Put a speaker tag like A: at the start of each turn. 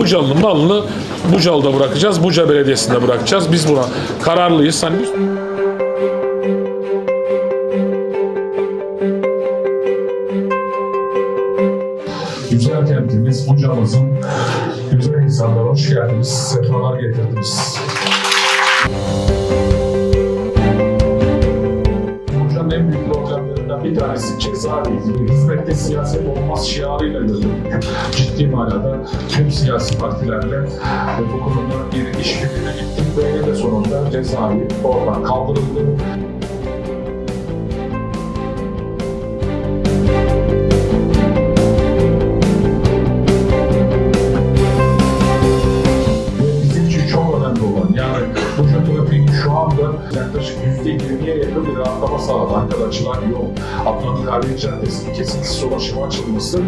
A: Bucalı'nın malını Bucalı'da bırakacağız. Buca Belediyesi'nde bırakacağız. Biz buna kararlıyız. Hani biz-
B: Güzel kentimiz, Buca'mızın güzel insanlar hoş geldiniz, sefalar getirdiniz. Problemlerinden bir tanesi cezaevi. Hizmette siyaset olmaz şiarıyla yürüdük. Ciddi manada tüm siyasi partilerle bu konuda bir işbirliğine gittik ve eninde sonunda cezaevi oradan kaldırıldı. ve bizim için çok önemli olan yani bu anda yaklaşık yüzde yirmiye yakın bir rahatlama sağladı. Ankara'da açılan yol, Abdülhamit Harbiye Caddesi'nin kesintisiz ulaşıma açılması